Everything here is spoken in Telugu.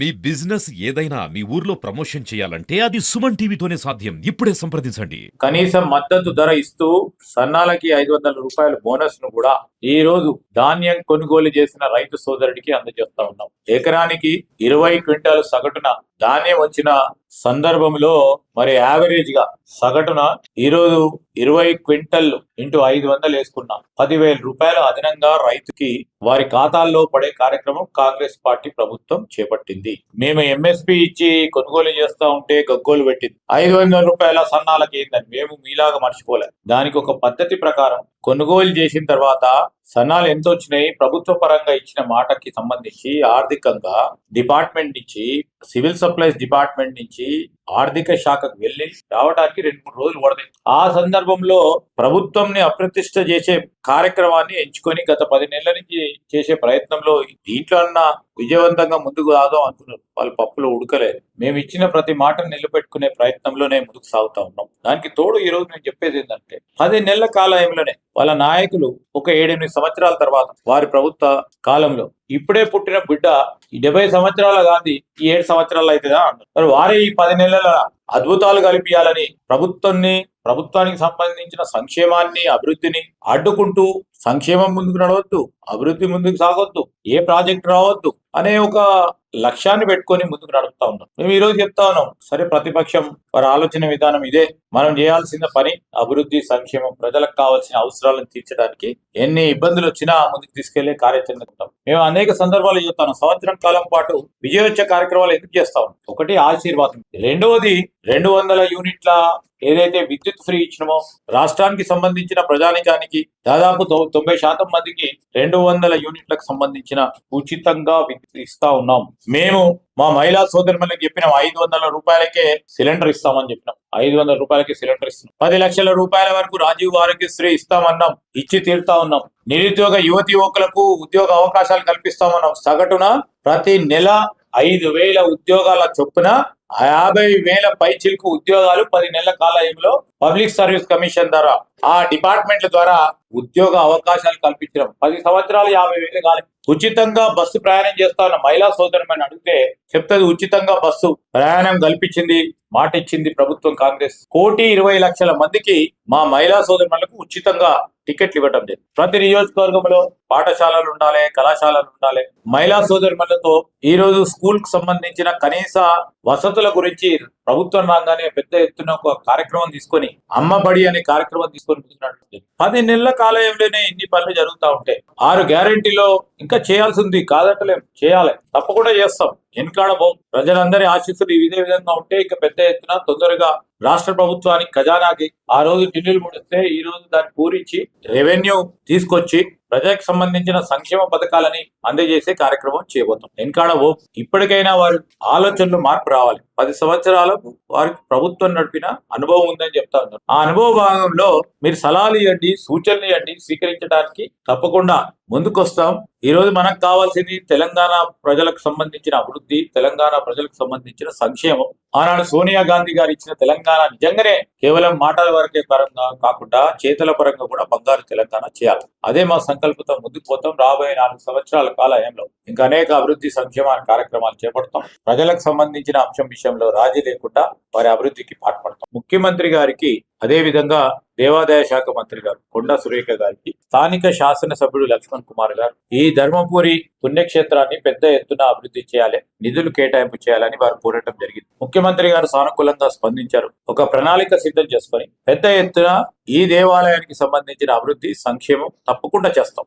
మీ బిజినెస్ ఏదైనా మీ ఊర్లో ప్రమోషన్ చేయాలంటే అది సుమన్ టీవీతోనే సాధ్యం. ఇప్పుడే సంప్రదించండి. కనీసం మద్దతు ధర ఇస్తూ సన్నాలకి ఐదు వందల రూపాయల బోనస్ను కూడా ఈ రోజు ధాన్యం కొనుగోలు చేసిన రైతు సోదరుడికి అందజేస్తా ఉన్నాం. ఎకరానికి ఇరవై క్వింటాలు సగటున ధాన్యం వచ్చిన సందర్భంలో మరి యావరేజ్గా సగటున ఈరోజు ఇరవై క్వింటల్ ఇంటూ ఐదు వందలు వేసుకున్నాం. పదివేల రూపాయలు అదనంగా రైతుకి వారి ఖాతాల్లో పడే కార్యక్రమం కాంగ్రెస్ పార్టీ ప్రభుత్వం చేపట్టింది. మేము ఎంఎస్పి ఇచ్చి కొనుగోలు చేస్తా ఉంటే గగ్గోలు పెట్టింది. ఐదు వందల రూపాయల సన్నాలకి ఏందని మేము మీలాగా మర్చిపోలే. దానికి ఒక పద్ధతి ప్రకారం కొనుగోలు చేసిన తర్వాత సన్నాలు ఎంత వచ్చినాయి ప్రభుత్వ పరంగా ఇచ్చిన మాటకి సంబంధించి ఆర్థికంగా డిపార్ట్మెంట్ నుంచి సివిల్ సప్లైస్ డిపార్ట్మెంట్ నుంచి ఆర్థిక శాఖకు వెళ్ళి రావడానికి రెండు మూడు రోజులు పడతాయి. ఆ సందర్భంలో ప్రభుత్వంని అప్రతిష్ట చేసే కార్యక్రమాన్ని ఎంచుకొని గత పది నెలల నుంచి చేసే ప్రయత్నంలో దీంట్లో అన్న విజయవంతంగా ముందుకు రాదాం అనుకున్నారు. వాళ్ళు పప్పులో ఉడకలేదు. మేము ఇచ్చిన ప్రతి మాటను నిలబెట్టుకునే ప్రయత్నంలోనే ముందుకు సాగుతా ఉన్నాం. దానికి తోడు ఈ రోజు నేను చెప్పేది ఏంటంటే పది నెలల కాలంలోనే వాళ్ళ నాయకులు ఒక ఏడెనిమిది సంవత్సరాల తర్వాత వారి ప్రభుత్వ కాలంలో ఇప్పుడే పుట్టిన బిడ్డ ఈ డెబ్బై సంవత్సరాల గాంధీ ఈ ఏడు సంవత్సరాలు అవుతుందా మరి వారే ఈ పది నెలల అద్భుతాలు కల్పించాలని ప్రభుత్వాన్ని ప్రభుత్వానికి సంబంధించిన సంక్షేమాన్ని అభివృద్ధిని అడ్డుకుంటూ సంక్షేమం ముందుకు నడవద్దు అభివృద్ధి ముందుకు సాగొద్దు ఏ ప్రాజెక్ట్ రావద్దు అనే ఒక లక్ష్యాన్ని పెట్టుకొని ముందుకు నడుపుతా ఉన్నాం. మేము ఈ రోజు చెప్తా ఉన్నాం సరే ప్రతిపక్షం వారి ఆలోచన విధానం ఇదే మనం చేయాల్సిన పని అభివృద్ధి సంక్షేమం ప్రజలకు కావాల్సిన అవసరాలను తీర్చడానికి ఎన్ని ఇబ్బందులు వచ్చినా ముందుకు తీసుకెళ్ళే కార్యాచరణ ఉంటాం మేము అనేక సందర్భాలు చెప్తాను సంవత్సరం కాలం పాటు విజయోత్సవ కార్యక్రమాలు ఎందుకు చేస్తా ఉన్నాం? ఒకటి ఆశీర్వాదం. రెండవది రెండు వందల యూనిట్ల ఏదైతే విద్యుత్ ఫ్రీ ఇచ్చినామో రాష్ట్రానికి సంబంధించిన ప్రజానికానికి దాదాపు తొంభై శాతం మందికి రెండు వందల యూనిట్లకు సంబంధించిన ఉచితంగా ఇస్తా ఉన్నాం. మేము మా మహిళా సోదరులకు చెప్పినాం ఐదు వందల రూపాయలకే సిలిండర్ ఇస్తామని చెప్పినాం. ఐదు వందల రూపాయలకి సిలిండర్ ఇస్తున్నాం. పది లక్షల రూపాయల వరకు రాజీవ్ ఆరోగ్యశ్రీ ఇస్తామన్నాం ఇచ్చి తీరుతా ఉన్నాం. నిరుద్యోగ యువతి యువకులకు ఉద్యోగ అవకాశాలు కల్పిస్తామన్నాం. సగటున ప్రతి నెల ఐదు వేల ఉద్యోగాల చొప్పున యాభై వేల పైచిలకు ఉద్యోగాలు పది నెలల కాలంలో పబ్లిక్ సర్వీస్ కమిషన్ ద్వారా ఆ డిపార్ట్మెంట్ల ద్వారా ఉద్యోగ అవకాశాలు కల్పించడం. పది సంవత్సరాలు యాభై వేలు కానీ ఉచితంగా బస్సు ప్రయాణం చేస్తామన్న మహిళా సోదరుమని అడిగితే చెప్తుంది ఉచితంగా బస్సు ప్రయాణం కల్పించింది మాట ఇచ్చింది ప్రభుత్వం కాంగ్రెస్. కోటి ఇరవై లక్షల మందికి మా మహిళా సోదరులకు ఉచితంగా టికెట్లు ఇవ్వడం జరిగింది. ప్రతి నియోజకవర్గంలో పాఠశాలలు ఉండాలి కళాశాలలు ఉండాలి. మహిళా సోదరులతో ఈ రోజు స్కూల్కు సంబంధించిన కనీస వసతుల గురించి ప్రభుత్వం రాగానే పెద్ద ఎత్తున ఒక కార్యక్రమం తీసుకొని అమ్మబడి అనే కార్యక్రమం తీసుకొని ముందుకున్నట్టు పది నెలల కాలంలోనే ఇన్ని పనులు జరుగుతూ ఉంటాయి ఆరు గ్యారంటీలో ఇంకా చేయాల్సి ఉంది కాదంటలేం చేయాలి. తప్పకుండా చేస్తాం. వెనుకాడబో. ప్రజలందరి ఆశీస్సులు ఈ ఇదే విధంగా ఉంటే ఇక పెద్ద ఎత్తున తొందరగా రాష్ట్ర ప్రభుత్వానికి ఖజానాకి ఆ రోజు ఢిల్లీలు ముడిస్తే ఈ రోజు దాన్ని పూరించి రెవెన్యూ తీసుకొచ్చి ప్రజలకు సంబంధించిన సంక్షేమ పథకాలని అందజేసే కార్యక్రమం చేయబోతాం వెనకాడ ఓ ఇప్పటికైనా వారి ఆలోచనలు మార్పు రావాలి. పది సంవత్సరాలకు వారికి ప్రభుత్వం నడిపిన అనుభవం ఉందని చెప్తా ఉన్నారు ఆ అనుభవ భాగంలో మీరు సలహాలు ఇవ్వండి సూచనలు ఇవ్వండి స్వీకరించడానికి తప్పకుండా ముందుకొస్తాం. ఈ రోజు మనకు కావాల్సింది తెలంగాణ ప్రజలకు సంబంధించిన అభివృద్ధి తెలంగాణ ప్రజలకు సంబంధించిన సంక్షేమం. ఆనాడు సోనియా గాంధీ గారు ఇచ్చిన తెలంగాణ నిజంగానే కేవలం మాటల వరకే పరంగా కాకుండా చేతుల పరంగా కూడా బంగారు తెలంగాణ చేయాలి. అదే మా సంకల్పంతో ముందుకు పోతాం. రాబోయే నాలుగు సంవత్సరాల కాలయంలో ఇంకా అనేక అభివృద్ధి సంక్షేమ కార్యక్రమాలు చేపడతాం. ప్రజలకు సంబంధించిన అంశం విషయంలో రాజీ లేకుండా వారి అభివృద్ధికి పాటుపడతాం. ముఖ్యమంత్రి గారికి అదే విధంగా దేవాదాయ శాఖ మంత్రి గారు కొండా సురేఖ గారికి స్థానిక శాసనసభ్యుడు లక్ష్మణ్ కుమార్ గారు ఈ ధర్మపురి పుణ్యక్షేత్రాన్ని పెద్ద ఎత్తున అభివృద్ధి చేయాలి నిధులు కేటాయింపు చేయాలని వారు కోరటం జరిగింది. ముఖ్యమంత్రి గారు సానుకూలంగా స్పందించారు. ఒక ప్రణాళిక సిద్ధం చేసుకొని పెద్ద ఎత్తున ఈ దేవాలయానికి సంబంధించిన అభివృద్ధి సంక్షేమం తప్పకుండా చేస్తాం.